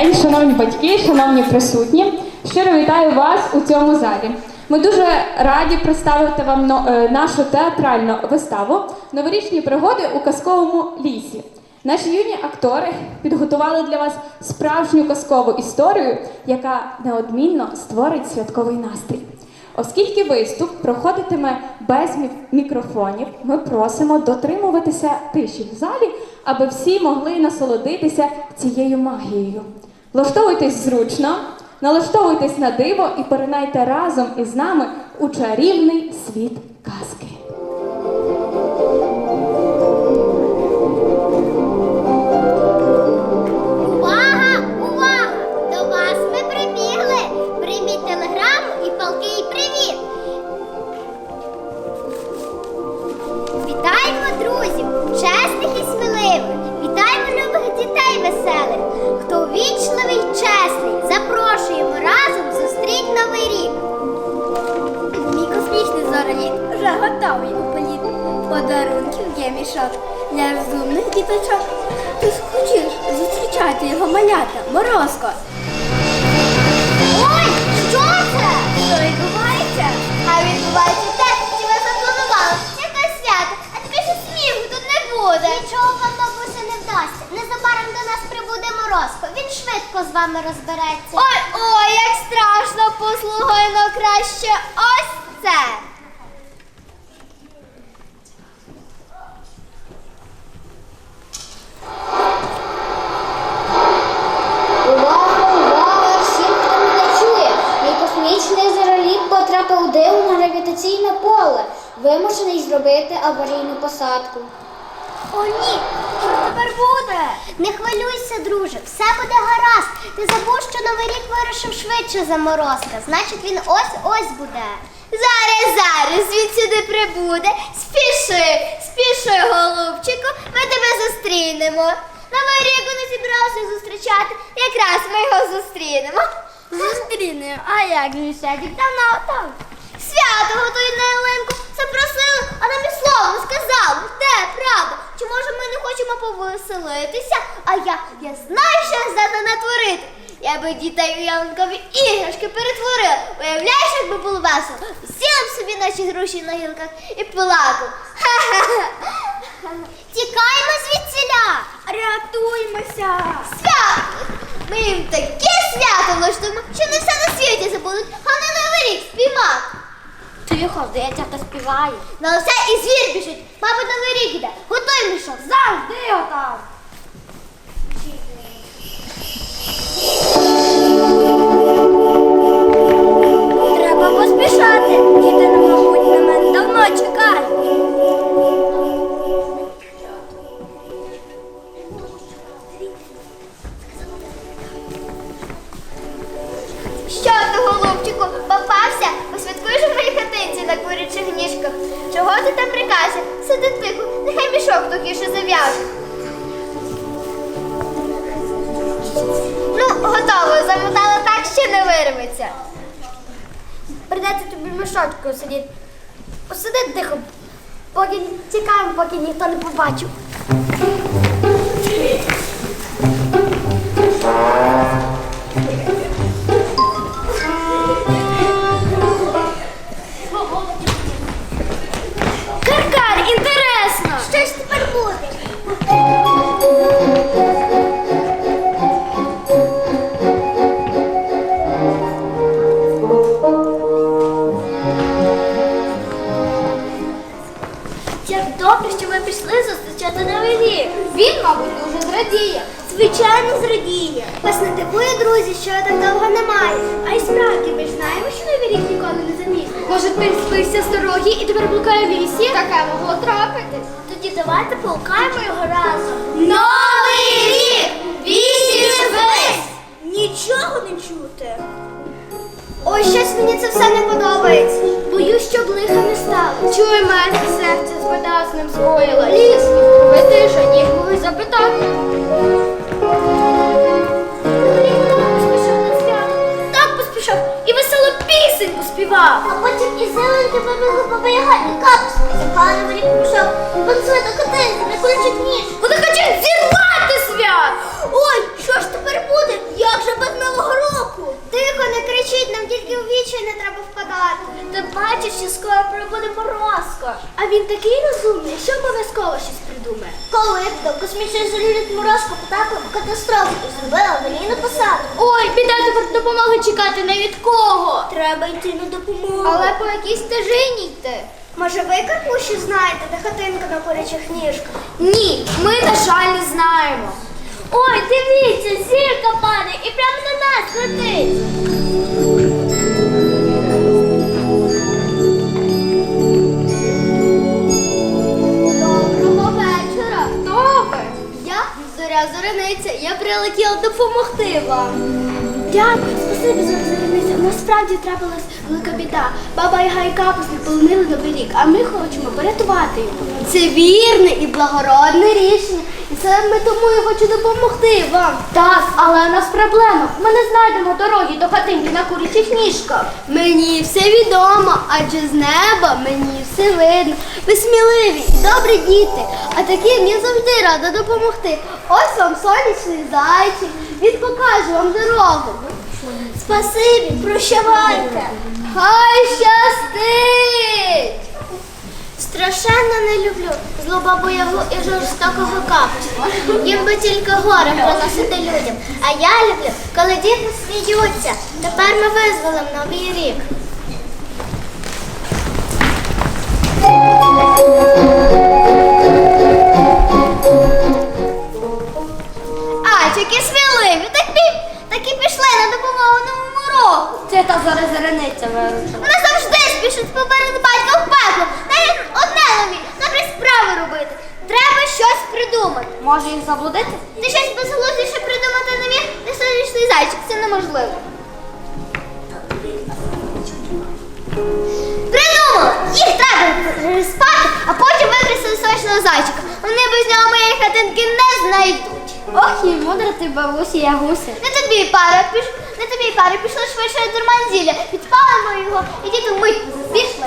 День, шановні батьки, шановні присутні. Щиро вітаю вас у цьому залі. Ми дуже раді представити вам е, нашу театральну виставу Новорічні пригоди у казковому лісі. Наші юні актори підготували для вас справжню казкову історію, яка неодмінно створить святковий настрій. Оскільки виступ проходитиме без мікрофонів, ми просимо дотримуватися тиші в залі, аби всі могли насолодитися цією магією. Влаштовуйтесь зручно, налаштовуйтесь на диво і поринайте разом із нами у чарівний світ казки. Вже готовий у політ. Подарунків є мішок для розумних діточок. Ти хочеш зустрічати його малята, морозко. Ой, що це? Що відбувається? А відбувається те, що ви запланували. Яке свято, а тепер що сміху тут не буде. Нічого вам бабуся не вдасться. Незабаром до нас прибуде морозко. Він швидко з вами розбереться. Ой, ой, як страшно, послухайно краще ось це. Потрапив на гравітаційне поле, вимушений зробити аварійну посадку. О, ні, що тепер буде? Не хвилюйся, друже, все буде гаразд. Ти забув, що новий рік вирушив швидше за морозка. Значить, він ось ось буде. Зараз, зараз він сюди прибуде. Спіши, спіши, голубчику, ми тебе зустрінемо. Новий рік вони зібрався зустрічати, якраз ми його зустрінемо. Зустрінемо, а як же сядік давно там? Свято готують на ялинку, запросили, а нам і слова не сказали. Де правда? Чи може ми не хочемо повеселитися? А я, я знаю, що я здатна натворити. Я би дітей у ялинкові іграшки перетворила. Уявляєш, як би було весело? Сіли б собі наші гроші на гілках і плакав. Ха-ха-ха. Звідсіля! Рятуймося! Свято! Ми їм таке свято влаштуємо, що не все на світі забудуть, а не новий рік спіймав. Тихо, здається, хто співає. На все і звір біжить. Мабуть, новий рік іде. Готуй мішок. Завжди отам. Треба поспішати. Діти, мабуть, на мене давно чекають. Чого ти там прикажеш? Сиди тихо, нехай мішок тухіше зав'яже. Ну, готово, замотала так, що не вирветься. Придеться тобі мішочку сидіти. Посиди тихо, поки тікаємо, поки ніхто не побачив. Друзі, що я так довго немає. А й справді, ми ж знаємо, що новий рік ніколи не замість. Може, ти спився з дороги і тепер блукає в лісі? Таке могло трапитись. Тоді давайте полкаємо його разом. Новий рік! Відізвись! Нічого не чути. Ой, щось мені це все не подобається. Боюсь, щоб лиха не стало. Чує мене серце з водасним скоїла ліс. Ви тиша, ніг могли запитати. пісеньку співав. А потім і зеленки побігли по берегам, капуску заклали в рік пішов. Панцує до котинки, не кульчик ніж. Вони хочуть зірвати свят. Ой, що ж тепер буде? Як же без нового року? Тихо, не кричіть, нам тільки в вічі не треба впадати. Ти бачиш, що скоро прибуде морозко. А він такий розумний, що обов'язково щось придумає. Коли б до космічної зорі від морозко катастрофу зробила, допомоги чекати не від кого. Треба йти на допомогу. Але по якійсь стежині йти. може ви Карпуші знаєте, де хатинка на курячих ніжках? Ні, ми, на жаль, не знаємо. Ой, дивіться, зірка падає і прямо на нас летить. Доброго вечора. Хто ви? Я зоря зоряниця. Я прилетіла допомогти вам. Дякую, спасибі за. Насправді трапилась велика біда. Баба Яга і капусник полонили новий рік, а ми хочемо порятувати його. Це вірне і благородне рішення. І саме тому я хочу допомогти вам. Так, але у нас проблема. Ми не знайдемо дороги до хатинки на курячих ніжках. Мені все відомо, адже з неба мені все видно. Ви сміливі і добрі діти, а таким я завжди рада допомогти. Ось вам сонячний зайчик, він покаже вам дорогу. Спасибі, прощавайте. Хай щастить! Страшенно не люблю злу бабу Ягу і жорстокого капчика. Їм би тільки горе приносити людям. А я люблю, коли діти сміються. Тепер ми визволимо новий рік. Року. Це та зараз зерениця вирушила. Вони завжди спішать поперед батька в пекло. Їм одне нові, добрі справи робити. Треба щось придумати. Може їх заблудити? Ти щось безглуздіше придумати не міг, не сонячний зайчик, це неможливо. Придумала! Їх треба спати, а потім викреслити сонячного зайчика. Вони без нього моєї хатинки не знайдуть. Ох, і мудра ти бабусі Ягуся. Не тобі пара, піш... не тобі пара, пішли швидше до дурманзілля. Підпалимо його і діти вмить пішли.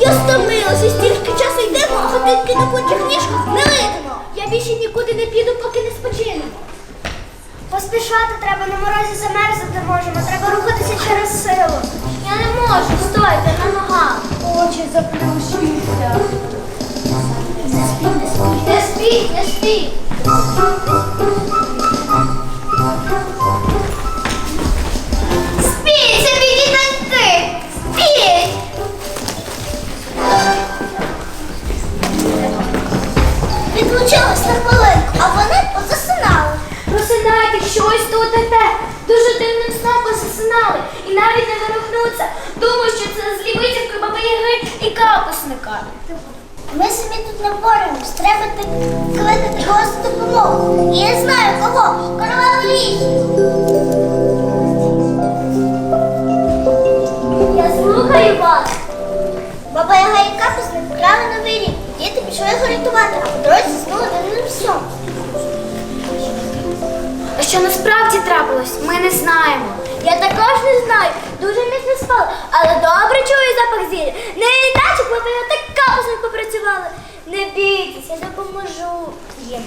Я стомилася, стільки часу йдемо, а годинки на кучих ніжках не видно. Я більше нікуди не піду, поки не спочинемо. Поспішати треба на морозі замерзнути можемо, треба рухатися через силу. Я не можу, стойте на ногах. Очі заплющуються. Не спіть, не спіть, не спіть. Спіть, це дітоньки! Спіть! Відлучилась на хвилинку, а вони позасинали. Просинайте, щось тут іде. Дуже дивним сном засинали і навіть не ворухнуться. Думаю, що це злі витівки баби Яги і капусника. Ми самі тут не впораємось. Треба ти кликати когось допомогу. І я знаю кого. Королеву лісу. Я слухаю вас. Баба Яга і капусник вкрали новий рік. Діти пішли його рятувати, а по дорозі заснули дивним сном. А що насправді трапилось, ми не знаємо. Я також не знаю. Дуже міцно спала, але добре чую запах зілля. Не іначе хватає так капусник попрацювали. Не бійтесь, я допоможу їм.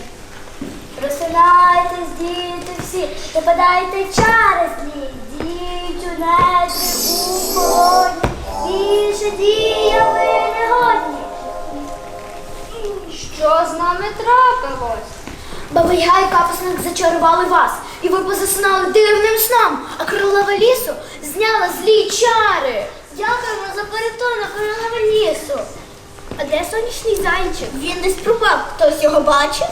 Просинайтесь, діти всі, западайте чари злі, діть у нетрі у полоні, більше дія ви не годні. Що з нами трапилось? Баба Яга і капусник зачарували вас, і ви позаснали дивним сном, а королева лісу зняла злі чари. Дякуємо за порятунок королеви лісу. А де сонячний зайчик? Він десь пропав. Хтось його бачив?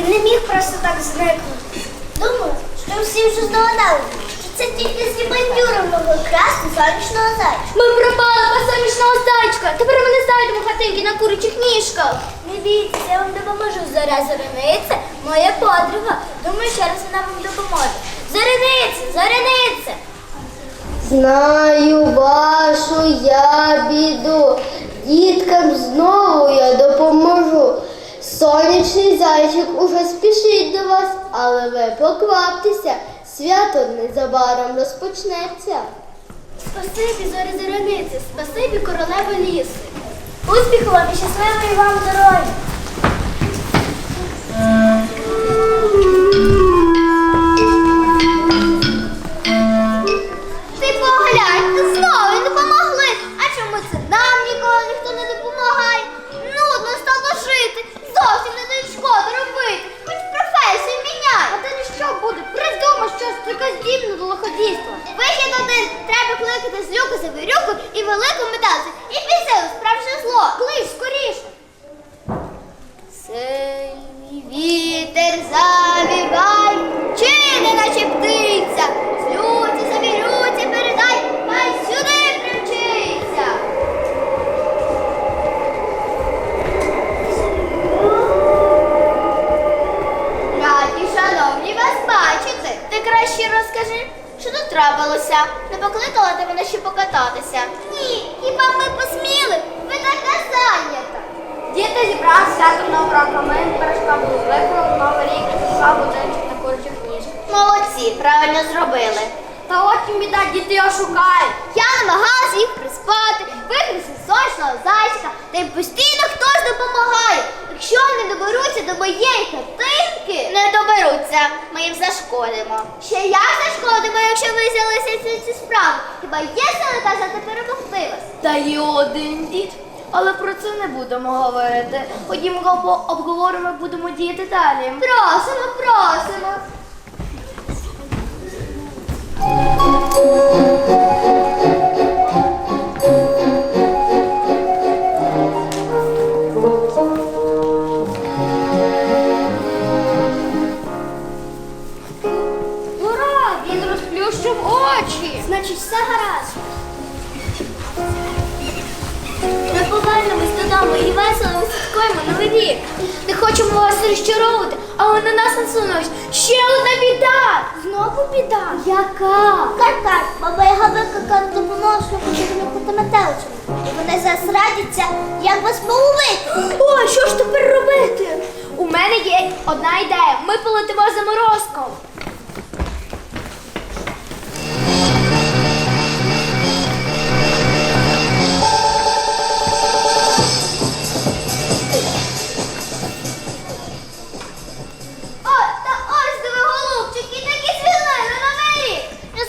Він не міг просто так зникнути. Думаю, що всі вже здогадали, це тільки з бандюром могли красти сонячного зайчика. Ми пропали без сонячного зайчика. Тепер ми не знайдемо хатинки на курячих ніжках. Не бійтеся, я вам допоможу. Зоря Зорениця, моя подруга. Думаю, ще раз вона вам допоможе. Зорениця, Зорениця! Знаю вашу я біду. Діткам знову я допоможу. Сонячний зайчик уже спішить до вас, але ви покваптеся, Свято незабаром розпочнеться. Спасибі, зорі зоряниці, спасибі королеви ліси. Успіху вам і щасливої вам дороги! Подібне до лиходійства. Вихід один треба кликати з люку за вирюку і велику металицю. І після справжнє зло. Клич скоріше. Сильний вітер завівай, чи не наче птиця, з люці завірюці передай, хай сюди примчиться. Раді, шановні, вас бачити. Краще розкажи, що тут трапилося. Не покликала ти мене ще покататися. Ні, хіба ми посміли? Ви така зайнята. Діти зібрали свято нового року. Ми перешкоду викликали новий рік, пішла будинчик на курчих ніжках. Молодці, правильно зробили. Та от їм біда, діти його шукають. Я намагалася їх приспати, викрити сочного зайчика, та їм постійно хтось допомагає. Якщо не доберуться до моєї хатинки, не доберуться, ми їм зашкодимо. Ще як зашкодимо, якщо ви взялися за цю справу? Хіба є сили казати перемогти вас? Та є один дід. Але про це не будемо говорити. Ходімо обо- обговоримо, будемо діяти далі. Просимо, просимо. Гаразд. Ми повернемось додому і весело святкуємо новий рік. Не хочемо вас розчаровувати, але на нас насунулась ще одна біда. Знову біда? Яка? Так, баба Яга викликала допомогу почерпнути метеличину. І вони зараз радяться, як вас половити. О, що ж тепер робити? У мене є одна ідея. Ми полетимо за морозком.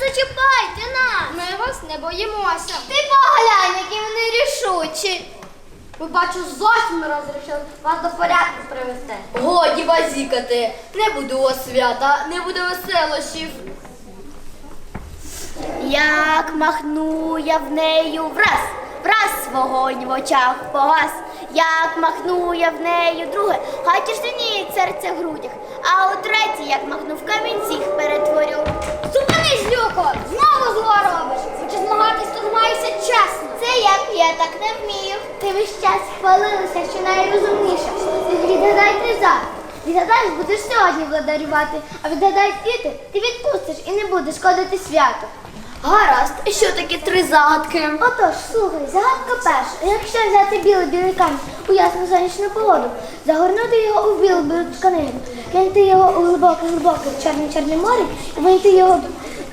Не зачіпайте нас. Ми вас не боїмося. Ти поглянь, які вони рішучі. Ви бачу, зовсім розрішили вас до порядку привести. Годі базікати. Не буде у вас свята, не буде веселощів. Як махну я в нею враз, враз вогонь в очах погас. Як махну я в нею друге, хай тіштиніє серце в грудях, а у третє, як махну в камінцях перетворю. Зупинись, Люко, знову зло робиш. Хочеш змагатись, то змагайся чесно. Це як я так не вмію. Ти весь час хвалилася, що найрозумніша. Відгадай три за. Відгадаєш, будеш сьогодні владарювати, а відгадаєш діти, ти відпустиш і не будеш шкодити свято. Гаразд, і що таке три загадки? Отож, слухай, загадка перша. Якщо взяти білий білий камінь у ясну сонячну погоду, загорнути його у білу білу тканину, кинути його у глибоке глибоке чорне чорне море і вийти його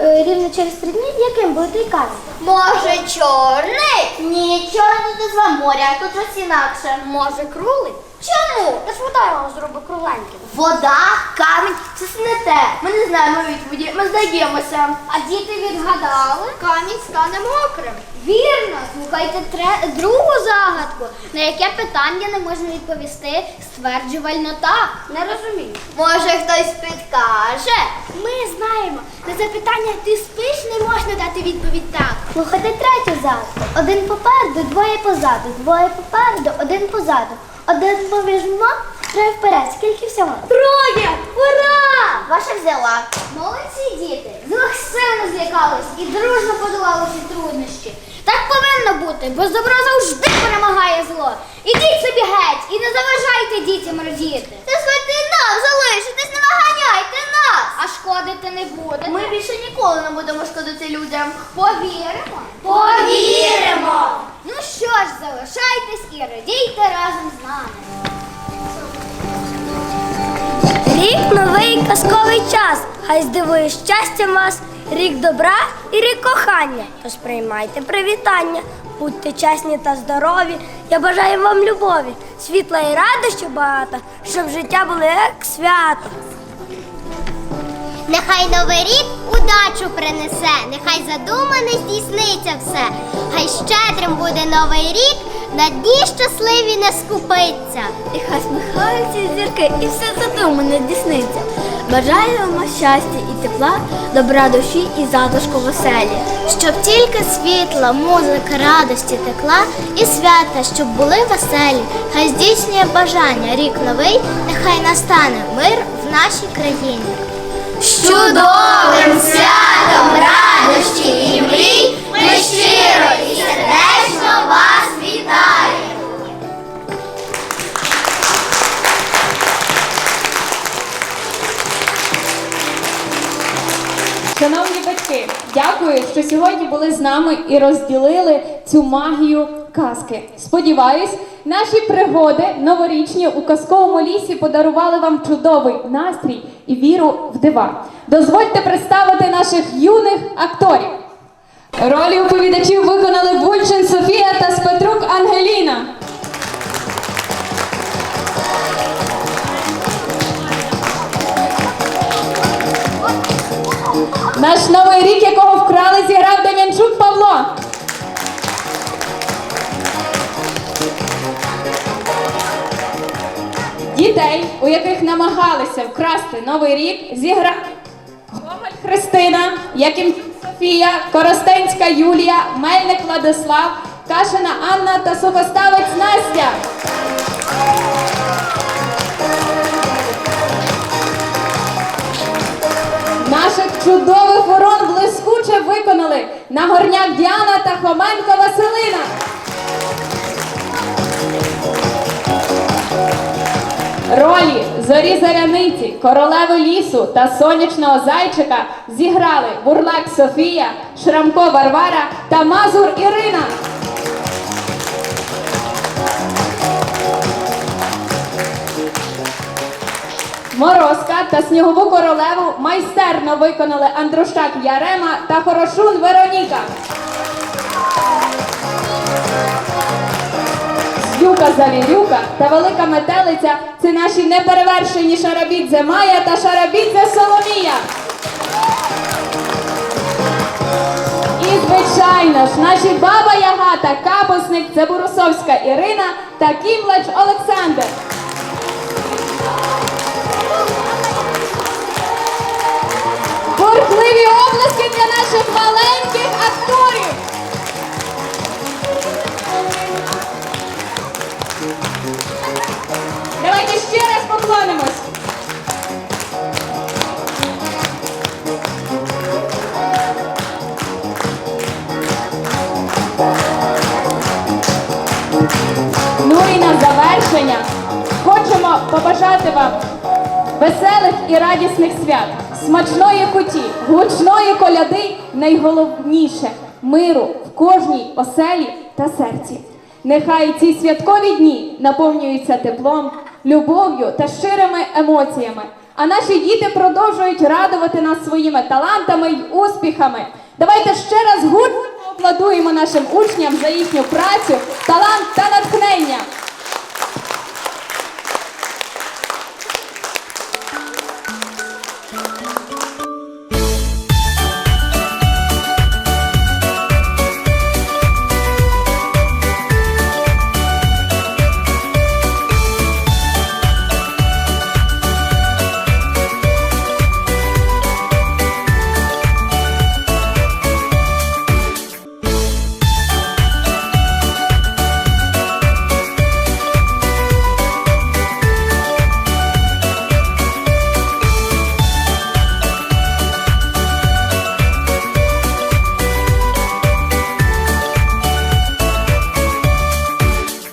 е, рівно через три дні, яким буде той камінь? Може, чорний? Ні, чорний це два моря, тут щось інакше. Може, крулик? Чому? Та ж вода його зробить кругленьким. Вода, камінь, це не те. Ми не знаємо відповіді, ми здаємося. А діти відгадали? Камінь стане мокрим. Вірно, слухайте тре... другу загадку. На яке питання не можна відповісти стверджувально так. Не розумію. Може хтось підкаже? Ми знаємо. На запитання ти спиш не можна дати відповідь так. Слухайте третю загадку. Один попереду, двоє позаду, двоє попереду, один позаду. Один поміж троє вперед. Скільки всього? Троє! Ура! Ваша взяла. Молодці діти. З двох сил не злякались і дружно подолали всі труднощі. Так повинно бути, бо добро завжди перемагає зло. Ідіть собі геть і не заважайте дітям радіти. Та звати нам залишитись, не виганяйте нас. А шкодити не будете. Ми більше ніколи не будемо шкодити людям. повіримо. Повіримо. Ну що ж, залишайтесь і радійте Хай здивує щастя вас, рік добра і рік кохання. Тож приймайте привітання, будьте чесні та здорові. Я бажаю вам любові, світла і радощів багато, щоб життя було як свято. Нехай новий рік удачу принесе, нехай задумане здійсниться все. Хай щедрим буде новий рік, На дні щасливі не скупиться. І хай сміхаються зірки, і все задумане дійсниться. Бажаємо щастя і тепла, добра душі і затишку веселі. Щоб тільки світла, музика, радості текла, і свята, щоб були веселі. Хай здійснює бажання рік новий, нехай настане мир в нашій країні. З чудовим святом радості і мрій ми щиро і сердечно вас вітаємо. Шановні батьки, дякую, що сьогодні були з нами і розділили цю магію казки. Сподіваюсь, наші пригоди новорічні у казковому лісі подарували вам чудовий настрій і віру в дива. Дозвольте представити наших юних акторів. Ролі оповідачів виконали Бульчин Софія та Спетрук Ангеліна. Наш новий рік, якого вкрали, зіграв Дем'янчук Павло. Дітей, у яких намагалися вкрасти новий рік, зіграв Гоголь Христина, Яким Софія, Коростенська Юлія, Мельник Владислав, Кашина Анна та Сухоставець Настя. Наших фурон блискуче виконали Нагорняк Діана та Хоменко Василина. Ролі зорі заряниці, королеви лісу та сонячного зайчика зіграли Бурлак Софія, Шрамко Варвара та Мазур Ірина. Морозка та снігову королеву майстерно виконали Андрушак Ярема та Хорошун Вероніка. Зюка Завірюка та велика метелиця це наші неперевершені Шарабідзе Майя та Шарабідзе Соломія. І, звичайно ж, наші баба Яга та капусник це Бурусовська Ірина та Кімлач Олександр. Бурхливі обласки для наших маленьких акторів. Давайте ще раз поклонимось. Ну і на завершення хочемо побажати вам веселих і радісних свят, смачної куті, гучної коляди, найголовніше миру в кожній оселі та серці. Нехай ці святкові дні наповнюються теплом, любов'ю та щирими емоціями. А наші діти продовжують радувати нас своїми талантами й успіхами. Давайте ще раз гучно аплодуємо нашим учням за їхню працю, талант та натхнення.